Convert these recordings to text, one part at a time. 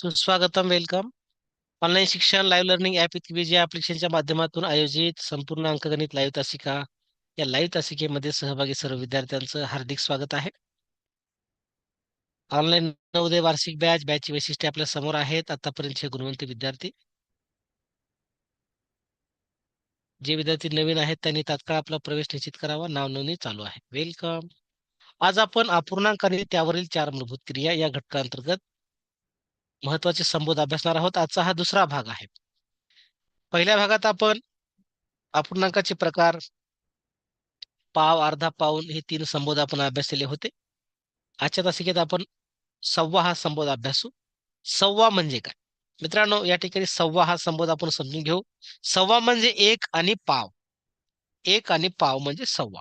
सुस्वागतम welcome online शिक्षण live learning app Vijay ऍप्लिकेशनच्या माध्यमातून आयोजित संपूर्ण अंकगणित लाईव्ह तासिका. या लाईव्ह तासिकेमध्ये सहभागी सर्व विद्यार्थ्यांचं हार्दिक स्वागत आहे. ऑनलाईन नवोदय वार्षिक बॅच बॅचची वैशिष्ट्ये आपल्यासमोर आहेत. आतापर्यंतचे गुणवंत विद्यार्थी. जे विद्यार्थी नवीन आहेत त्यांनी तात्काळ आपला प्रवेश निश्चित करावा. नाव नोंदणी चालू आहे. वेलकम आज आपण अपूर्णांक आणि त्यावरील चार मूलभूत क्रिया या घटकांतर्गत महत्त्वाचे संबोध अभ्यासणार आहोत. आजचा हा दुसरा भाग आहे. पहिल्या भागात आपण अपूर्णांकाचे प्रकार पाव अर्धा पाऊन हे तीन संबोध आपण अभ्यासलेले होते. आजच्या तासिकेत आपण सव्वा हा संबोध अभ्यासू. सव्वा म्हणजे काय? मित्रांनो या ठिकाणी सव्वा हा संबोध आपण समजून घेऊ. सव्वा म्हणजे एक आणि पाव. एक आणि पाव म्हणजे सव्वा.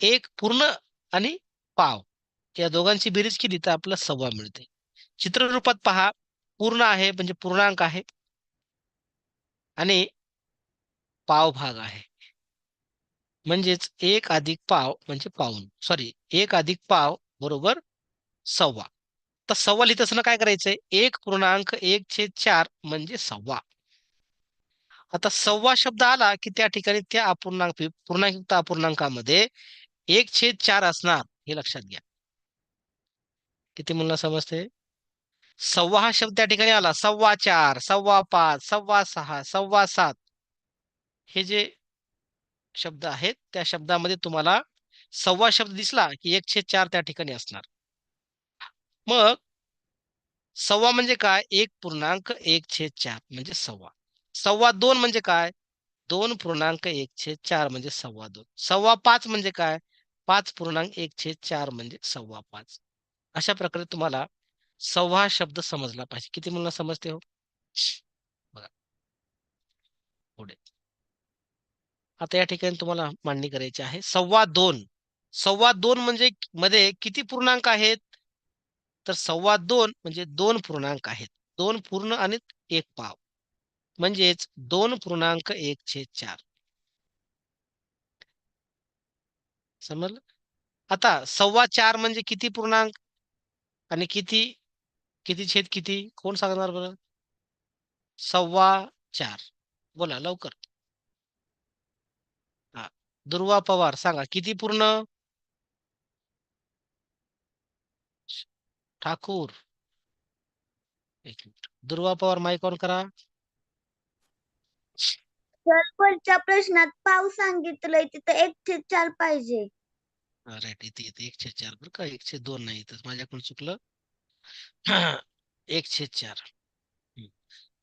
एक पूर्ण आणि पाव. या दोघांची बेरीज केली तर आपल्याला सव्वा मिळते. चित्ररूपात पहा पूर्ण आहे म्हणजे पूर्णांक आहे. आणि पाव भाग आहे. म्हणजेच एक अधिक पाव म्हणजे पाऊन. सॉरी एक अधिक पाव बरोबर सव्वा. तर सव्वा लिहित असताना काय करायचंय? एक पूर्णांक एक छेद चार म्हणजे सव्वा. आता सव्वा शब्द आला की त्या ठिकाणी त्या अपूर्णांक पूर्णांकयुक्त अपूर्णांकामध्ये एक छेद चार असणार हे लक्षात घ्या. किती मुलांना समजते सव्वा हा शब्द त्या ठिकाणी आला. सव्वा चार सव्वा पाच सव्वा सहा सव्वा सात. हे जे शब्द आहेत त्या शब्दामध्ये तुम्हाला सव्वा शब्द दिसला की एकशे चार त्या ठिकाणी असणार. मग सव्वा म्हणजे काय? एक पूर्णांक एक छेद चार म्हणजे सव्वा. सव्वा दोन म्हणजे काय? दोन पूर्णांक एक छेद चार म्हणजे सव्वा दोन. सव्वा पाच म्हणजे काय? पाच पूर्णांक एक छेद चार म्हणजे सव्वा पाच. अशा प्रकारे तुम्हाला सव्वा शब्द समजला पाहिजे. किती मुलांना समजते हो? बघा. पुढे. आता या ठिकाणी तुम्हाला मांडणी करायची आहे. सव्वा दोन. सव्वा दोन म्हणजे मध्ये किती पूर्णांक आहेत? तर सव्वा दोन म्हणजे दोन पूर्णांक आहेत. दोन पूर्ण आणि एक पाव. म्हणजेच दोन पूर्णांक एक छे चार. समजलं? आता सव्वा चार म्हणजे किती पूर्णांक? आणि किती किती छेद किती? कोण सांगणार बरं? सव्वा चार. बोला लवकर. हा. दुर्वा पवार सांगा किती पूर्ण? ठाकूर. एक मिनिट. दुर्वा पवार माईक ऑन करा. पुढच्या प्रश्नात पाव सांगितलंय तिथं एकशे चार पाहिजे. राईट इथे इथे एकशे चार बरं का? एकशे दोन नाही माझ्याकडून चुकलं. एकशे चार.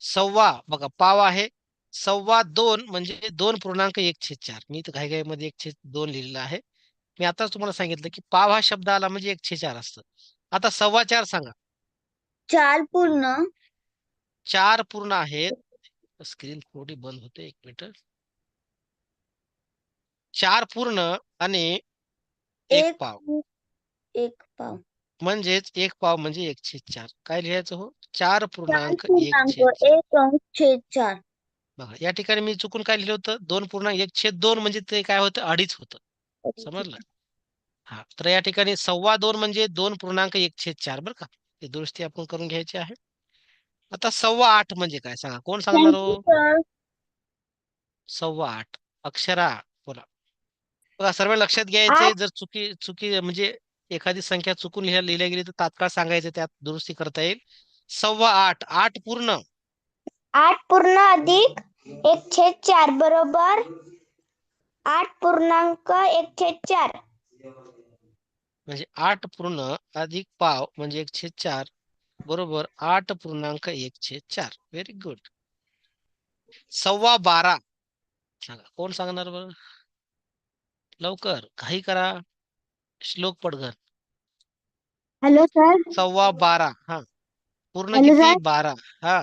सव्वा बघा पाव आहे. सव्वा दोन म्हणजे दोन पूर्णांक एकशे चार. मी तर घाई घाई मध्ये एकशे दोन लिहिलेलं आहे. मी आताच तुम्हाला सांगितलं की पाव हा शब्द आला म्हणजे एकशे चार असतं. आता सव्वा चार सांगा. चार पूर्ण. चार पूर्ण आहेत. स्क्रीन थोडी बंद होते एक मिनिट. चार पूर्ण आणि एक एक पाव. एक पाव. म्हणजेच एक पाव म्हणजे एकशे चार. काय लिहायचं हो? चार पूर्णांक एक चार. एक बघा या ठिकाणी मी चुकून काय लिहिलं होतं? दोन पूर्णांक एक छेद दोन म्हणजे ते काय होतं? अडीच होतं. समजलं? हा तर या ठिकाणी सव्वा दोन म्हणजे दोन पूर्णांक एक छेद चार बरं का? हे दुरुस्ती आपण करून घ्यायची आहे. आता सव्वा आठ म्हणजे काय? सांगा कोण सांगणार हो? सव्वा आठ. अक्षरा बोला. बघा सर्व लक्षात घ्यायचे जर चुकी चुकी म्हणजे एखादी संख्या चुकून लिहिल्या लिहिल्या गेली तर तात्काळ सांगायचं त्यात दुरुस्ती करता येईल. सव्वा आठ आठ पूर्ण. आठ पूर्ण अधिक एक छेद चार बरोबर. आठ पूर्णांक एक छेद चार. म्हणजे आठ पूर्ण अधिक पाव म्हणजे एक छेद चार बरोबर. आठ पूर्णांक एक छेद चार. व्हेरी गुड सव्वा बारा. सांगा कोण सांगणार बरं? लवकर. काही करा. श्लोक पडघर हॅलो सर सव्वा बारा हा पूर्ण हॅलो किती? सर. बारा हा.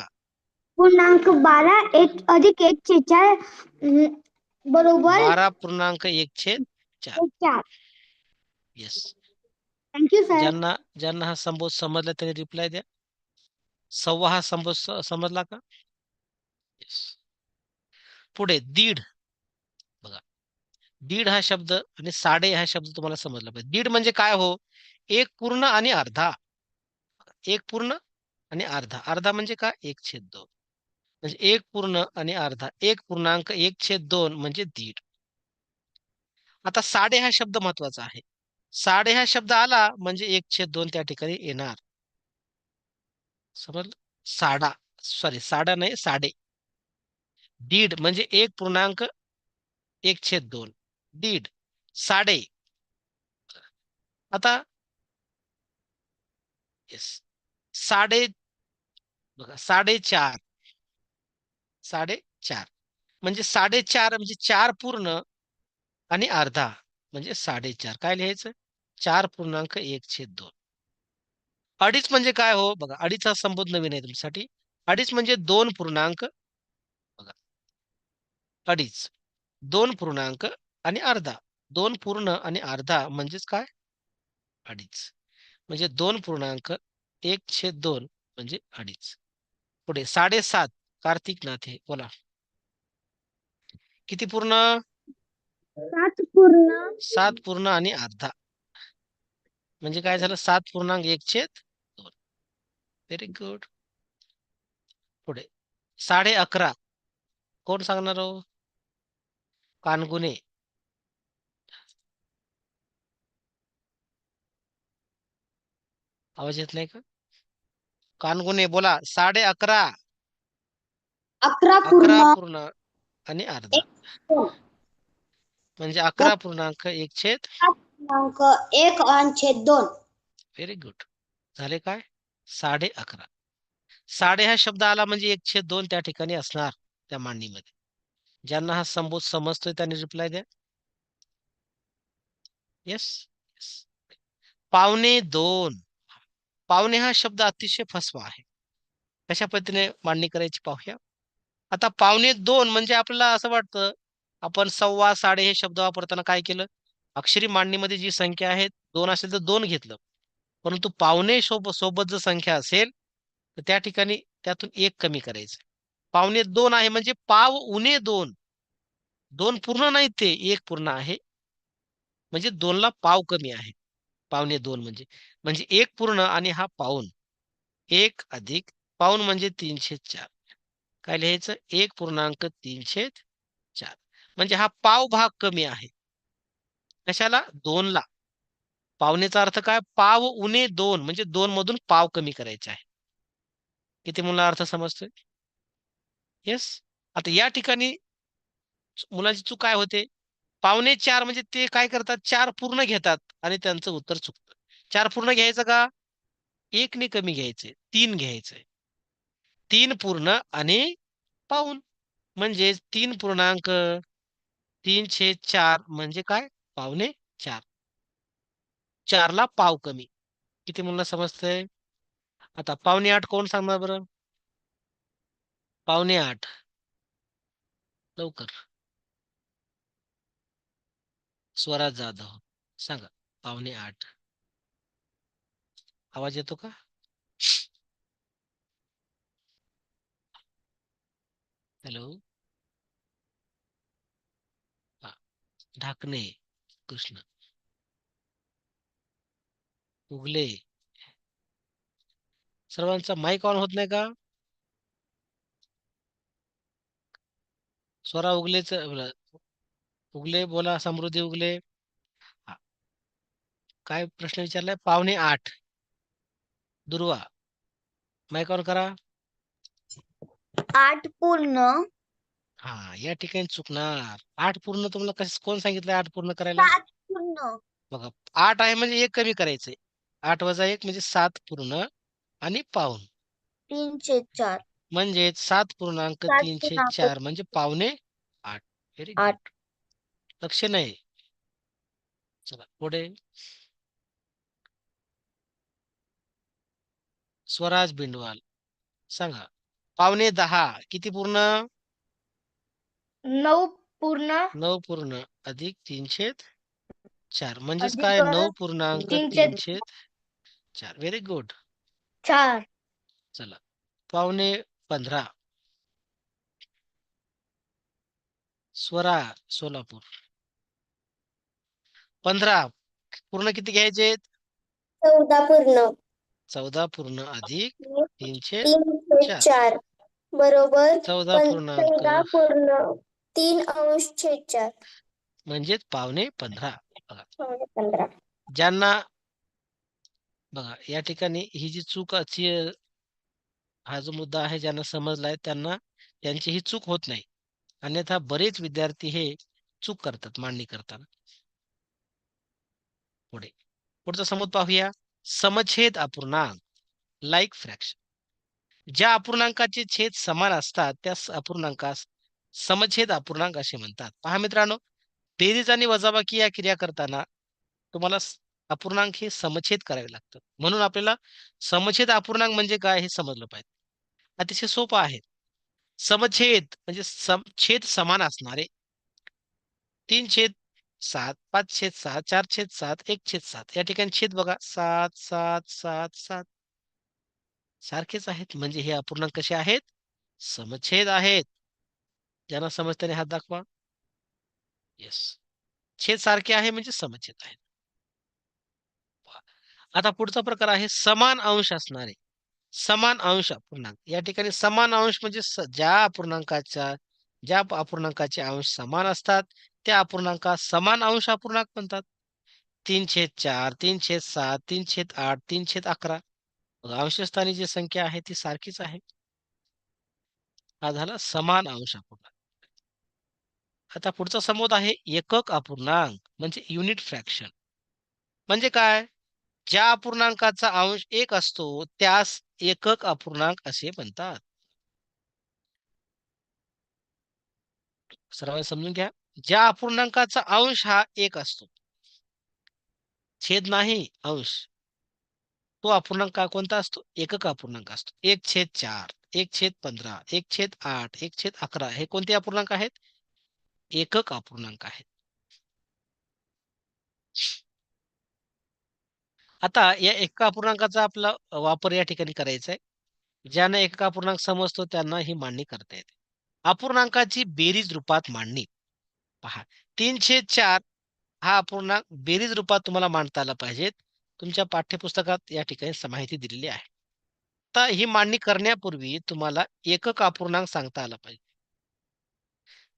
पूर्णांक बारा एक अधिक एक छेद चार अं, बरोबर. बारा पूर्णांक एक एक चार. येस थँक्यू सर ज्यांना ज्यांना हा संबोध समजला त्यांनी रिप्लाय द्या. सव्वा हा संबोध स- समजला का? येस पुढे दीड. बघा. दीड हा शब्द आणि साडे हा शब्द तुम्हाला समजला पाहिजे. दीड म्हणजे काय हो? एक पूर्ण आणि अर्धा. एक पूर्ण आणि अर्धा. अर्धा म्हणजे का एक छेद दोन. म्हणजे एक पूर्ण आणि अर्धा. एक पूर्णांक एक छेद दोन म्हणजे दीड. आता साडे हा शब्द महत्त्वाचा आहे. साडे हा शब्द आला म्हणजे एक छेद दोन त्या ठिकाणी येणार. समजलं? साडा. सॉरी साडा नाही साडे. दीड म्हणजे एक पूर्णांक एक छेद दोन. दीड. साडे. आता येस साडे बघा साडेचार साडेचार म्हणजे साडेचार म्हणजे चार पूर्ण आणि अर्धा. म्हणजे साडेचार काय लिहायचं? चार पूर्णांक एक छेद दोन. अडीच म्हणजे काय हो? बघा अडीच हा संबोध नवीन आहे तुमच्यासाठी. अडीच म्हणजे दोन पूर्णांक. बघा. अडीच. दोन पूर्णांक आणि अर्धा. दोन पूर्ण आणि अर्धा म्हणजेच काय? अडीच. म्हणजे दोन पूर्णांक एक छेद दोन म्हणजे अडीच. पुढे साडेसात कार्तिक नाथे बोला. किती पूर्ण? सात पूर्ण. सात पूर्ण आणि अर्धा. म्हणजे काय झालं? सात पूर्णांक एक छेद दोन. व्हेरी गुड पुढे साडे अकरा. कोण सांगणार हो? कानगुने. आवाज येत नाही का? कानगुने बोला साडे अकरा. अकरा अकरा पूर्ण. आणि अर्धा. म्हणजे अकरा पूर्णांक एक छेद. पूर्णांक एक आणि छेद दोन. व्हेरी गुड झाले काय? साडे अकरा. साडे हा शब्द आला म्हणजे एक छेद दोन त्या ठिकाणी असणार त्या मांडणीमध्ये ज्यांना हा संबोध समजतोय त्यांनी रिप्लाय द्या. येस पावणे दोन. पावणे हा शब्द अतिशय फसवा आहे. कशा पद्धतीने मांडणी करायची पाहूया. आता पावणे दोन म्हणजे आपल्याला असं वाटतं आपण सव्वा साडे हे शब्द वापरताना काय केलं? अक्षरी मांडणीमध्ये जी संख्या आहे दोन असेल तर दोन घेतलं. परंतु पावणे सोबत सोबत जर संख्या असेल तर त्या ठिकाणी त्यातून एक कमी करायचं पावणे दोन आहे म्हणजे पाव उणे दोन. दोन पूर्ण नाही ते एक पूर्ण आहे. म्हणजे दोनला पाव कमी आहे. पावणे दोन म्हणजे. म्हणजे एक पूर्ण आणि हा पाऊन. एक अधिक पाऊन म्हणजे तीनशे चार. काय लिहायचं? एक पूर्णांक तीनशे चार. म्हणजे हा पाव भाग कमी आहे. कशाला? दोनला. पावणेचा अर्थ काय? पाव उणे दोन म्हणजे दोन मधून पाव कमी करायचा आहे. किती मुला अर्थ समजतोय? येस आता या ठिकाणी मुलांची चूक काय होते? पावणे चार म्हणजे ते काय करतात? चार पूर्ण घेतात आणि त्यांचं उत्तर चुकतं. चार पूर्ण घ्यायचं का? एकने कमी घ्यायचे. तीन घ्यायचे. तीन पूर्ण आणि पाऊन. म्हणजे तीन पूर्णांक तीनशे चार म्हणजे काय? पावणे चार. चारला पाव कमी. किती मुलांना समजतंय? आता पावणे आठ कोण सांगणार बरं? पावणे आठ. लवकर. स्वराज जाधव. सांगा पावणे आठ. आवाज येतो का? हॅलो. ढाकणे कृष्ण. उगले. सर्वांचा माईक ऑन होत नाही का? स्वरा उगलेच उगले बोला समृद्धी उगले. काय प्रश्न विचारलाय? पावणे आठ. दुर्वा. माईक ऑन करा. आठ पूर्ण. हा या ठिकाणी चुकणार. आठ पूर्ण तुम्हाला कस कोण सांगितलं आठ पूर्ण करायला? पूर्ण. बघा आठ आहे म्हणजे एक कमी करायचंय. आठ वजा एक म्हणजे सात पूर्ण आणि पाऊन तीनशे चार. म्हणजे सात पूर्णांक तीनशे चार म्हणजे पावणे आठ. व्हेरी आठ. गुड लक्ष नाही. चला पुढे. स्वराज बिंडवाल सांगा. पावणे दहा किती पूर्ण? नऊ पूर्ण. नऊ पूर्ण अधिक तीनशे चार. म्हणजेच काय? नऊ पूर्णांक तीनशे चार. व्हेरी गुड चार. चला पावणे पंधरा. स्वरा सोलापूर. पंधरा. पूर्ण किती घ्यायचे? चौदा पूर्ण. चौदा पूर्ण. अधिक तीनशे तीन चार. बरोबर. चौदा पूर्णांक चौदा पूर्ण. तीन अंश चार म्हणजेच पावणे पंधरा. पंधरा. ज्यांना बघा या ठिकाणी ही जी चूक अशी हा जो मुद्दा आहे ज्यांना समजलाय त्यांना त्यांची ही चूक होत नाही. अन्यथा बरेच विद्यार्थी हे चूक करतात मांडणी करताना. पुढे. पुढचा समोर पाहूया. समछेद अपूर्णांक. लाईक फ्रॅक्शन ज्या अपूर्णांकाचे छेद समान असतात त्या अपूर्णांकास समछेद अपूर्णांक असे म्हणतात. पहा मित्रांनो बेरीज आणि वजाबाकी या क्रिया करताना तुम्हाला अपूर्णांक हे समछेद करावे लागतात. म्हणून आपल्याला समछेद अपूर्णांक म्हणजे काय हे समजलं पाहिजे. अतिशय सोपं आहे. समछेद म्हणजे सम छेद समान असणारे तीन छेद सात, पाच छेद सहा चार छेद सात, एक छेद सात. या ठिकाणी छेद बघा. सात सात सात सात. सारखेच आहेत. म्हणजे हे अपूर्णांक कसे आहेत? समछेद आहेत. ज्यांना समजताने हात दाखवा. येस छेद सारखे आहे म्हणजे समछेद आहेत. आता पुढचा प्रकार आहे समान अंश असणारे. समान अंश अपूर्णांक. या ठिकाणी समान अंश म्हणजे ज्या अपूर्णांकाच्या ज्या अपूर्णांकाचे अंश समान असतात त्या अपूर्णांका समान अंश अपूर्णांक म्हणतात. तीन छेद चार तीन छेद सात तीन छेद आठ तीन छेद अकरा. अंशस्थानी जी संख्या आहे ती सारखीच आहे. हा झाला समान अंश अपूर्णांक. आता पुढचा समोद आहे एकक अपूर्णांक म्हणजे युनिट फ्रॅक्शन. म्हणजे काय? ज्या अपूर्णांकाचा अंश एक असतो त्यास एकक अपूर्णांक असे म्हणतात. सर्वांनी समजून घ्या. ज्या अपूर्णांकाचा अंश हा एक असतो. छेद नाही अंश. तो अपूर्णांक कोणता असतो? एकक अपूर्णांक असतो. एक छेद चार एक छेद पंधरा एक छेद आठ एक छेद अकरा हे कोणते अपूर्णांक आहेत? एकक अपूर्णांक आहेत. आता या एका अपूर्णांकाचा आपला वापर या ठिकाणी करायचा आहे. ज्यांना एका अपूर्णांक समजतो त्यांना ही मांडणी करता येते. अपूर्णांकाची बेरीज रूपात मांडणी. पहा तीनशे चार हा अपूर्णांक बेरीज रूपात तुम्हाला मांडता आला पाहिजेत तुमच्या पाठ्यपुस्तकात या ठिकाणी माहिती दिलेली आहे. आता ही मांडणी करण्यापूर्वी तुम्हाला एकक अपूर्णांक सांगता आला पाहिजे.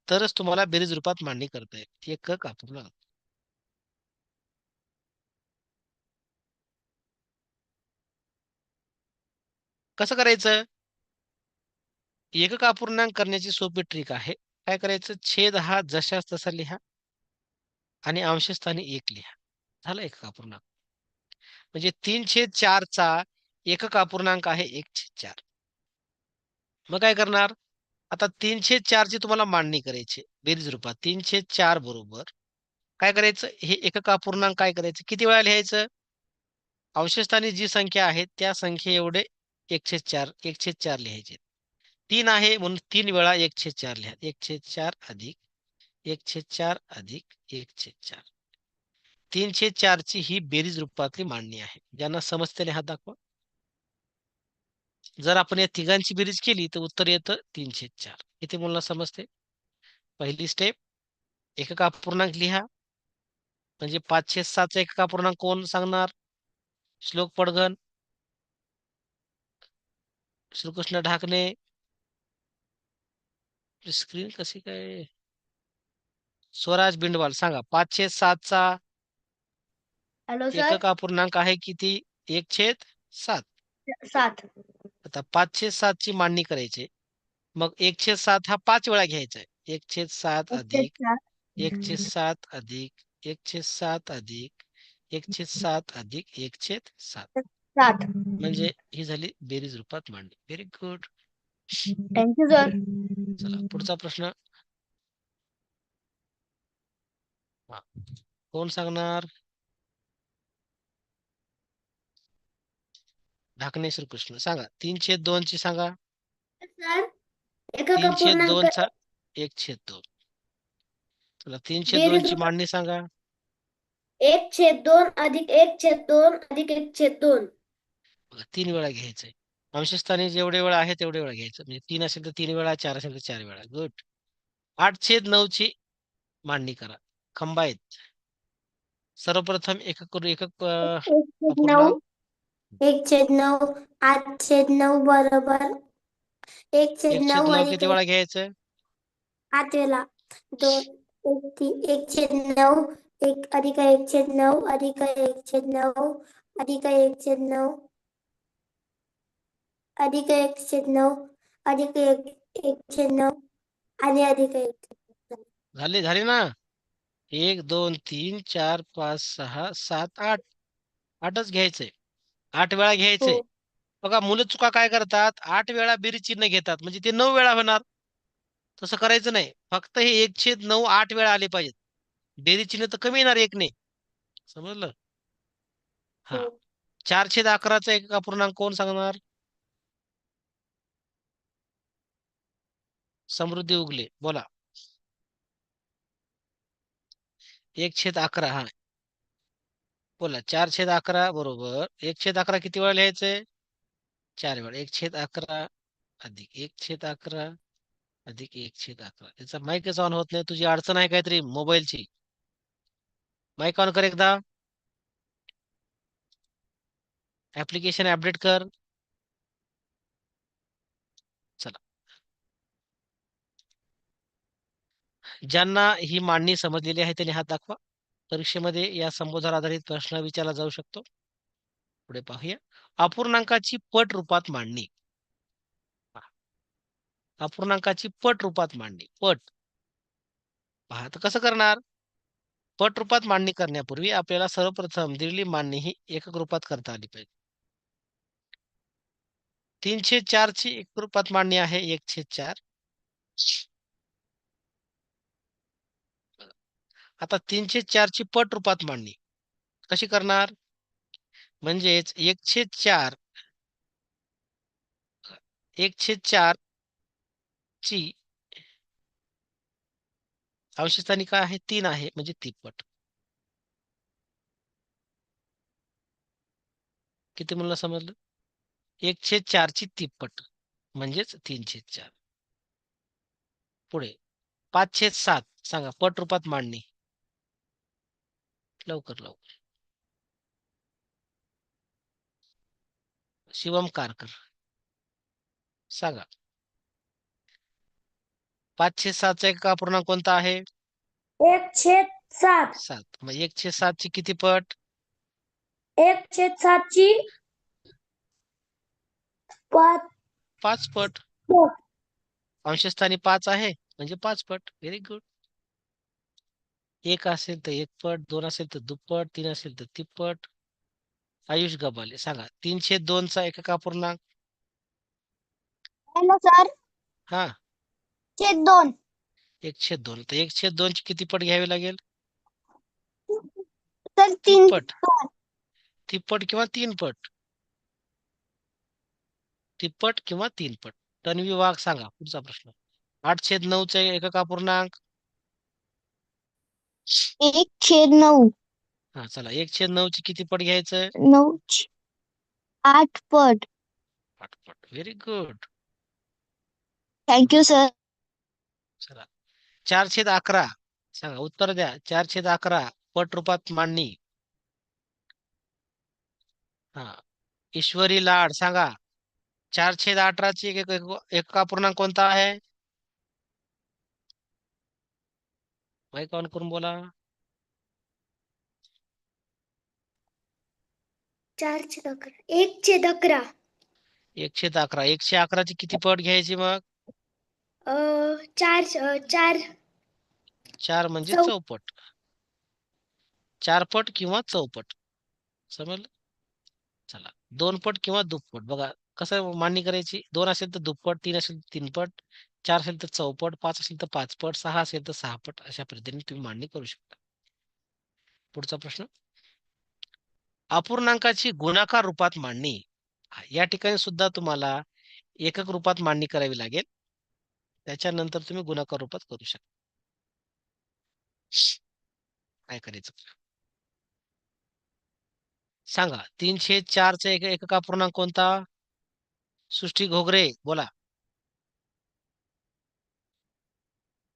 तरच तुम्हाला बेरीज रूपात मांडणी करता येईल. एकक अपूर्णांक. कसं करायचं? एकक अपूर्णांक करण्याची सोपी ट्रिक आहे. काय करायचं? छेद हा जशास तसा लिहा आणि अंशस्थानी एक लिहा. झालं एकक अपूर्णांक. म्हणजे तीन छेद चारचा एकक अपूर्णांक आहे एक छेद चार. मग काय करणार? आता तीनशे चारची तुम्हाला मांडणी करायची बेरीज रूपात तीनशे चार बरोबर. काय करायचं? हे एकक अपूर्णांक काय करायचं? किती वेळा लिहायचं? अंशस्थानी जी संख्या आहे त्या संख्ये एवढे एकशे चार एकशे चार लिहायचे. तीन आहे म्हणून तीन वेळा एकशे चार लिहा. एकशे चार अधिक एकशे चार अधिक एकशे चार. तीनशे चारची ही बेरीज रूपातली मांडणी आहे. ज्यांना समजते हा दाखवा. जर आपण या तिघांची बेरीज केली तर उत्तर येतं तीनशे चार. इथे मुलांना समजते? पहिली स्टेप एकक अपूर्णांक लिहा. म्हणजे पाचशे सातचा एकक अपूर्णांक कोण सांगणार? श्लोक पडघन. श्रीकृष्ण ढाकणे स्क्रीन कशी काय? स्वराज बिंडवाल सांगा पाचशे सातचा हॅलो एकक अपूर्णांक आहे किती? एक छेद सात. सात. आता पाचशे सातची मांडणी करायची. मग एकशे सात हा पाच वेळा घ्यायचा आहे. एकशे सात अधिक एकशे सात अधिक एकशे सात अधिक एकशे सात अधिक एकशे सात. सात. म्हणजे ही झाली बेरीज रूपात मांडणी. व्हेरी गुड थँक्यू सर चला पुढचा प्रश्न. हा. कोण सांगणार? ढाकणे श्रीकृष्ण सांगा. तीनशे दोन ची सांगा. तीनशे दोन चा एकशे दोन. चला तीनशे दोन ची मांडणी सांगा. एक छेद दोन अधिक एक छेद दोन अधिक एक छेद दोन. तीन वेळा घ्यायचंय. अंशस्थानी जेवढे वेळा आहे तेवढे वेळा घ्यायचं. म्हणजे तीन असेल तर तीन वेळा चार असेल तर चार वेळा. गुड आठ छेद नऊ ची मांडणी करा. सर्वप्रथम एकक करू एकक अं, एक छेद नऊ. एक छेद नऊ. आठ छेद नऊ बरोबर. एक छेद एक छेद नऊ किती वेळा घ्यायचं? आठ वेळा. दोन एक ती- एक छेद नऊ. एक अधिक एक छेद नऊ अधिक एक छेद नऊ अधिक एक छेद नऊ. अधिक एक छेद नऊ अधिक एक एक छेद नऊ आणि अधिक एक झाले झाले ना? एक दोन तीन चार पाच सहा सात आठ. आठच घ्यायचंय आठ वेळा घ्यायचंय हो. बघा मुलं चुका काय करतात? आठ वेळा बेरीज चिन्ह घेतात. म्हणजे ते नऊ वेळा होणार. तसं करायचं नाही. फक्त हे एक छेद नऊ आठ वेळा आले पाहिजेत. बेरीज चिन्ह तर कमी येणार एकने. समजलं? हा. हो. चार छेद अकराचा एक अपूर्णांक कोण सांगणार? समृद्धी उगले. बोला. एक छेद अकरा हा. बोला चार छेद अकरा बरोबर. एक छेद अकरा किती वेळा लिहायचंय चार वेळा. एक छेद अकरा अधिक एक छेद अकरा अधिक एक छेद अकरा. त्याचा माईकच ऑन होत नाही. तुझी अडचण आहे काहीतरी? मोबाईलची. माईक ऑन कर एकदा. ऍप्लिकेशन अपडेट कर चला ज्यांना ही मांडणी समजलेली आहे त्यांनी हात दाखवा. परीक्षेमध्ये या संबोधन आधारित प्रश्न विचारला जाऊ शकतो. पुढे पाहूया. अपूर्णांकाची पट रूपात मांडणी. अपूर्णांकाची पट रूपात मांडणी. पट. पहा तर कसं करणार? पट रूपात मांडणी करण्यापूर्वी आपल्याला सर्वप्रथम दिलेली मांडणी ही एकक रूपात करता आली पाहिजे. तीनशे चार ची एक रूपात मांडणी आहे. एकशे चार. आता तीनशे चारची पट रूपात मांडणी. कशी करणार? म्हणजेच एकशे चार एकशे चार ची अवशेषस्थानी काय आहे? तीन आहे म्हणजे तिप्पट किती मुलं समजलं? एकशे चारची तिप्पट म्हणजेच तीनशे चार. पुढे पाचशे सात सांगा पट रूपात मांडणी. लवकर लवकर. शिवम कारकर. सांगा. पाचशे सातचा एक अपूर्णांक कोणता आहे? एक छेद सात. सात. मग एकशे सात ची किती पट? एक छेद सातची पाच. पाच पट. पट. अंशस्थानी पाच आहे. म्हणजे पाच पट. व्हेरी गुड एक असेल तर एक पट दोन असेल तर दुप्पट तीन असेल तर तिप्पट. आयुष गबाले सांगा तीनशे दोनचा एकक अपूर्णांक? Hello sir? हा. छेद दोन. एकशे दोन तर एकशे दोन ची किती पट घ्यावी लागेल? तर तीन तिप्पट. तिप्पट किंवा तीन पट? तिप्पट किंवा तीन पट. तन्वी वाघ सांगा पुढचा प्रश्न. आठ छेद नऊचा एकक अपूर्णांक? एक छेद नऊ. हा चला एक छेद नऊ ची किती पट घ्यायचं? नऊ आठ पट. आठ पट. व्हेरी गुड थँक्यू सर चला. चार छेद अकरा. सांगा उत्तर द्या. चार छेद अकरा पट रूपात मांडणी. हा. ईश्वरी लाड सांगा. चार छेद अठराची एक एक- एक अपूर्णांक कोणता आहे? माईक ऑन करून बोला. चार अकरा अकरा. एकशे अकरा एकशे अकराची किती पट घ्यायची मग? चार चार. चार म्हणजे चौपट. चार पट किंवा चौपट. समजलं? चला दोन पट किंवा दुप्पट. बघा कसं मान्य करायची? दोन असेल तर दुप्पट तीन असेल तीन पट चार असेल तर चौपट पाच असेल तर पाचपट सहा असेल तर सहा पट अशा पद्धतीने तुम्ही मांडणी करू शकता. पुढचा प्रश्न. अपूर्णांकाची गुणाकार रूपात मांडणी. या ठिकाणी सुद्धा तुम्हाला एकक रूपात मांडणी करावी लागेल. त्याच्यानंतर तुम्ही गुणाकार रूपात करू शकता. काय करायचं? सांगा. तीनशे चारचा एक एकका कोणता? सृष्टी घोगरे. बोला.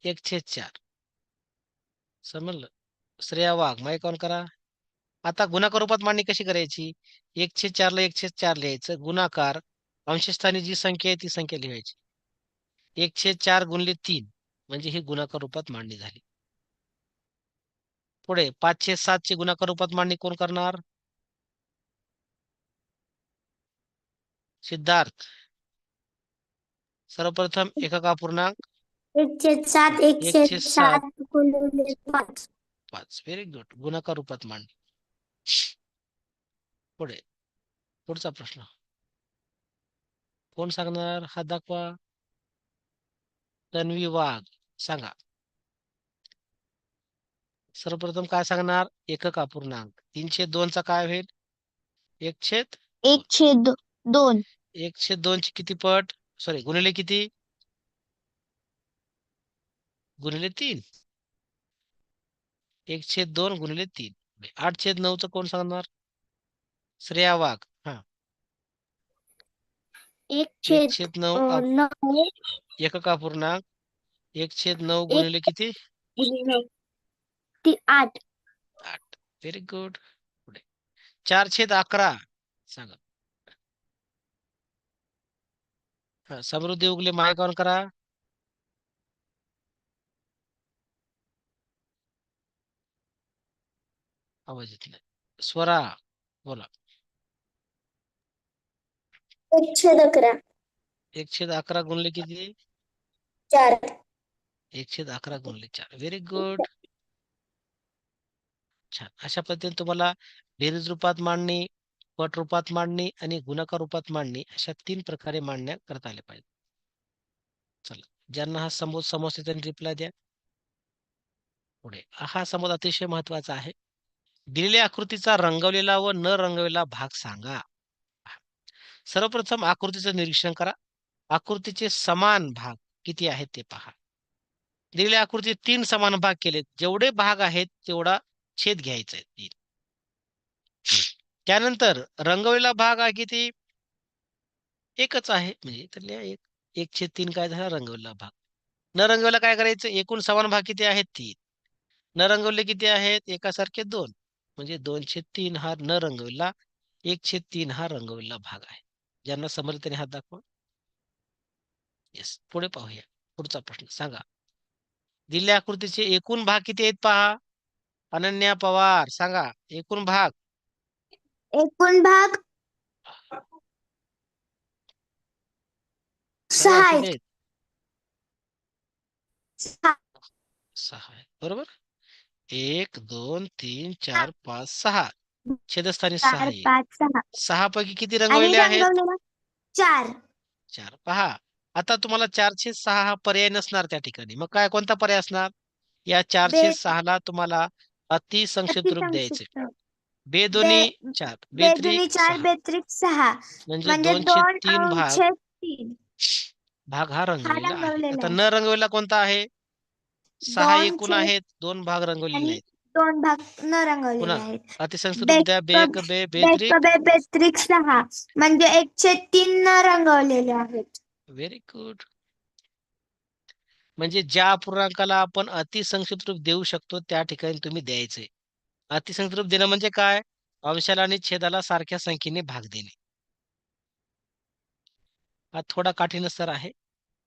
एक छेद चार. समजलं? श्रेया वाघ माय कोण करा. आता गुणाकार रूपात मांडणी कशी करायची? एकशे चारला एकशे चार लिहायचं. गुणाकार अंशस्थानी जी संख्या आहे ती संख्या लिहायची. एकशे चार गुणले तीन म्हणजे ही गुणाकार रूपात मांडणी झाली. पुढे पाचशे सातशे गुणाकार रूपात मांडणी कोण करणार? सिद्धार्थ. सर्वप्रथम एकक अपूर्णांक एकशे सात एकशे एकशे सात. सात गुणिले पाच. पाच. व्हेरी गुड गुणाकार रूपात मांडणी पुढे. पुढचा प्रश्न. कोण सांगणार? हात दाखवा. तन्वी वाघ. सांगा. सर्वप्रथम काय सांगणार? एकक अपूर्णांक. तीनशे दोनचा काय होईल? एकशे एकशे दोन. एकशे दोनची किती पट? सॉरी गुणिले किती? गुणिले तीन. एकशे दोन गुणिले तीन. आठशे नऊचं कोण सांगणार? श्रेया वाघ. हा. एकशे एकशे नऊ नऊ. एकक अपूर्णांक एकशे नऊ गुणिले किती? आठ. आठ. व्हेरी गुड पुढे. चारशे अकरा. सांगा. हा समृद्धी उगले माईक ऑन करा? आवाज येत नाही. स्वरा बोला. एकशे अकरा. एकशे अकरा गुणले किती? चार. एकशे अकरा गुणले चार. व्हेरी गुड छान. अशा पद्धतीने तुम्हाला बेरीज रूपात मांडणी पट रूपात मांडणी आणि गुणाकार रूपात मांडणी अशा तीन प्रकारे मांडण्या करता आल्या पाहिजे चला. ज्यांना हा समोर समजते त्यांनी रिप्लाय द्या. पुढे. हा समज अतिशय महत्त्वाचा आहे. दिलेल्या आकृतीचा रंगवलेला व न रंगवलेला भाग सांगा. सर्वप्रथम आकृतीचं निरीक्षण करा. आकृतीचे समान भाग किती आहेत ते पहा. दिलेल्या आकृतीत तीन समान भाग केलेत. जेवढे भाग आहेत तेवढा छेद घ्यायचा आहे. त्यानंतर रंगवलेला भाग आहे किती? एकच आहे. म्हणजे तर एक एक छेद तीन काय झाला? रंगवलेला भाग. न रंगवला काय करायचं? एकूण समान भाग किती आहेत? तीन. न रंगवले किती आहेत? एकासारखे दोन. म्हणजे दोनशे तीन हा न रंगवलेला एकशे तीन हा रंगवलेला भाग आहे. ज्यांना समजलं त्यांनी हात दाखवा. येस पुढे पाहूया. पुढचा प्रश्न सांगा. दिलेल्या आकृतीचे एकूण भाग किती आहेत पहा? अनन्या पवार सांगा. एकूण भाग. एकूण भाग सहा आहेत. सहा. बरोबर? एक दोन तीन चार पाच सहा. छेदस्थानी सहा चार पाच सहा. सहा पैकी किती आणि रंगवलेले आहेत? रंगवलेला चार. चार. पहा. आता तुम्हाला चारशे सहा हा पर्याय नसणार त्या ठिकाणी. मग काय कोणता पर्याय असणार? या चारशे बे- सहा ला अति संक्षिप्त रूप द्यायचे. अतिसंक्षिप्त. बेदोनी चार. बेदुनी बेत्रिक चार सहा. बेत्रिक सहा. म्हणजे म्हणजे दोनशे दोन तीन भाग. तीन. भाग हा रंगवलेला आहे. रंगवलेला आता आहे. न रंगवलेला कोणता आहे? सहा दोन एकूण आहेत दोन भाग रंगवलेले आणि नाहीत दोन भाग न रंगवलेले पुन्हा आहेत. अतिसंस्कृत बे बेकबे सहा म्हणजे एकशे तीन न रंगवलेले आहेत. व्हेरी गुड म्हणजे ज्या अपूर्णांकाला आपण अतिसंक्षिप्त रूप देऊ शकतो त्या ठिकाणी तुम्ही द्यायचे. अतिसंक्षिप्त रूप देणं म्हणजे काय? अंशाला आणि छेदाला सारख्या संख्येने भाग देणे. हा थोडा काठीणस्तर आहे.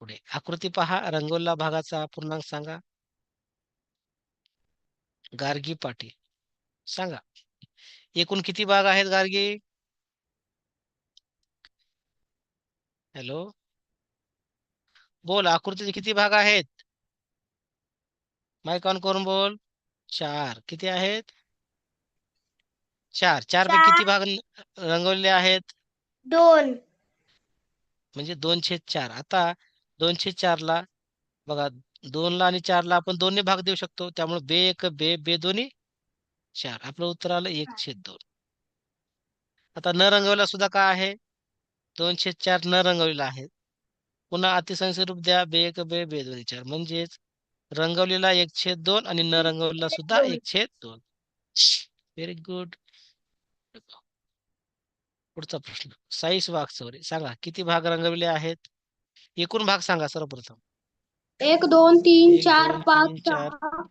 पुढे आकृती पहा रंगवलेला भागाचा अपूर्णांक सांगा. गार्गी पाटील. सांगा. एकूण किती भाग आहेत गार्गी? हॅलो. बोल आकृतीचे किती भाग आहेत? माईक ऑन करून बोल. चार. किती आहेत? चार. चार पैकी किती भाग रंगवलेले आहेत? दोन. म्हणजे दोनशे चार. आता दोनशे चार ला बघा दोन ला आणि चार ला आपण दोन्ही भाग देऊ शकतो. त्यामुळे बे एक बे बे दोन्ही चार. आपलं उत्तर आलं एकशे दोन. आता न रंगवला सुद्धा काय आहे? दोनशे चार न रंगवलेला आहे. पुन्हा अतिसंख्य रूप द्या. बे एक बे बे दोन्ही चार. म्हणजेच रंगवलेला एकशे दोन आणि न रंगवलेला सुद्धा दोन. एकशे दोन. व्हेरी गुड पुढचा प्रश्न. साईस वाघचौरे सांगा किती भाग रंगवले आहेत? एकूण भाग सांगा सर्वप्रथम. एक दोन तीन एक, चार दोन, पाच तीन, चार. सहा.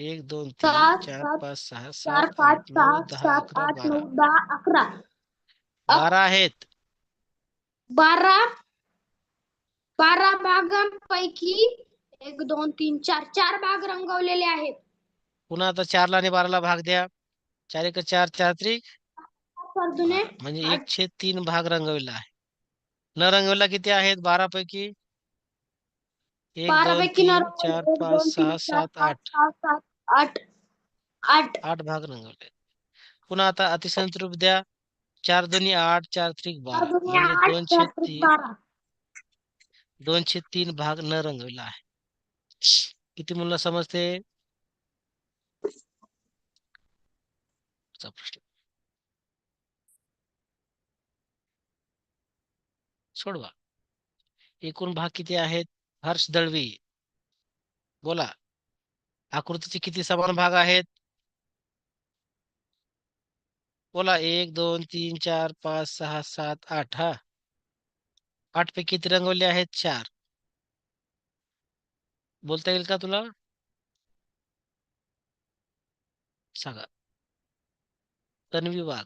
एक दोन सात, तीन चार सात, पाच सहा चार सात पाच आठ नऊ सहा दहा सात अकरा आठ बारा. नऊ दहा अकरा. बारा आहेत. बारा. बारा भागांपैकी एक दोन तीन चार. चार भाग रंगवलेले आहेत. पुन्हा आता चारला आणि बाराला भाग द्या. चार एक चार चार त्रिक म्हणजे आठ. एक. छेद तीन भाग रंगविला आहे. न रंगविला किती आहेत? बारा पैकी एक दोन तीन चार पाच सहा सात आठ. आठ. आठ. आठ भाग रंगवले. पुन्हा आता अतिसंत रूप द्या. चार दोन्ही आठ चार त्रिक बारा. दुने म्हणजे तीन. बारा. दोन छेद तीन भाग न रंगविला आहे. किती मुलं समजते? प्रश्न. सोडवा. एकूण भाग किती आहेत? हर्ष दळवी. बोला. आकृतीचे किती समान भाग आहेत? बोला. एक दोन तीन चार पाच सहा सात आठ हा. आठ पैकी किती रंगवले आहेत? चार. बोलता येईल का तुला? सांगा. तन्वी वाघ.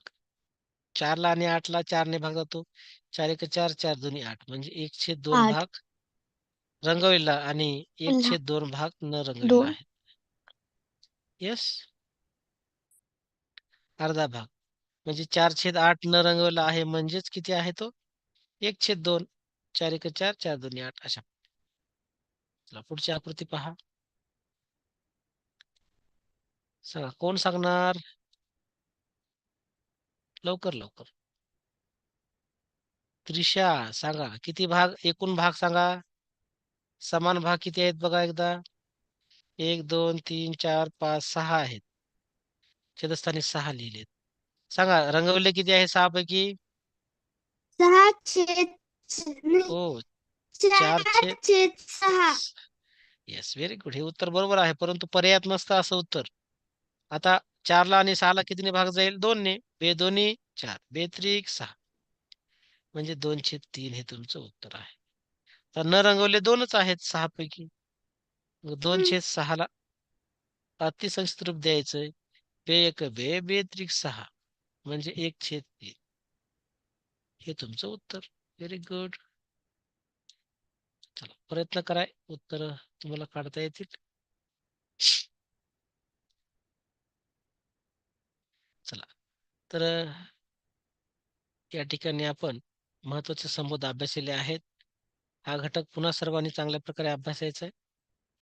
चारला आणि आठला चारने भाग जातो. चार एक चार चार दोन्ही आठ. म्हणजे एक छेद दोन. भाग. रंगविला आणि एक. छेद दोन भाग न रंगविला दोन. आहे. येस अर्धा भाग. म्हणजे चार छेद आठ न रंगवला आहे म्हणजेच किती आहे तो? एक छेद दोन चार एक चार चार दोन्ही आठ. अशा. चला पुढची आकृती पहा. सांगा कोण सांगणार? लवकर लवकर. त्रिशा सांगा. किती भाग? एकूण भाग सांगा. समान भाग किती आहेत बघा एकदा? एक दोन तीन चार पाच सहा आहेत. छेदस्थानी सहा लिहिलेत. सांगा रंगवले किती आहे सहा पैकी सहा छेद हो. चार छेद- छेद सहा. येस व्हेरी गुड हे उत्तर बरोबर आहे परंतु पर्यायात नसतं असं उत्तर. आता चारला आणि सहाला कितीने भाग जाईल? दोनने. बे दोन्ही चार. बेत्रिक सहा. म्हणजे दोनशे तीन हे तुमचं उत्तर आहे. तर न रंगवले दोनच आहेत सहा पैकी मग दोनशे सहाला अतिसंक्षिप्त रूप द्यायचंय. बे एक बे बेत्रिक सहा. म्हणजे एक छेद तीन. हे तुमचं उत्तर. व्हेरी गुड चला प्रयत्न कराय. उत्तर तुम्हाला काढता येतील. चला तर या ठिकाणी आपण महत्त्वाचे संबोध अभ्यासलेले आहेत. हा घटक पुन्हा सर्वांनी चांगल्या प्रकारे अभ्यासायचा आहे.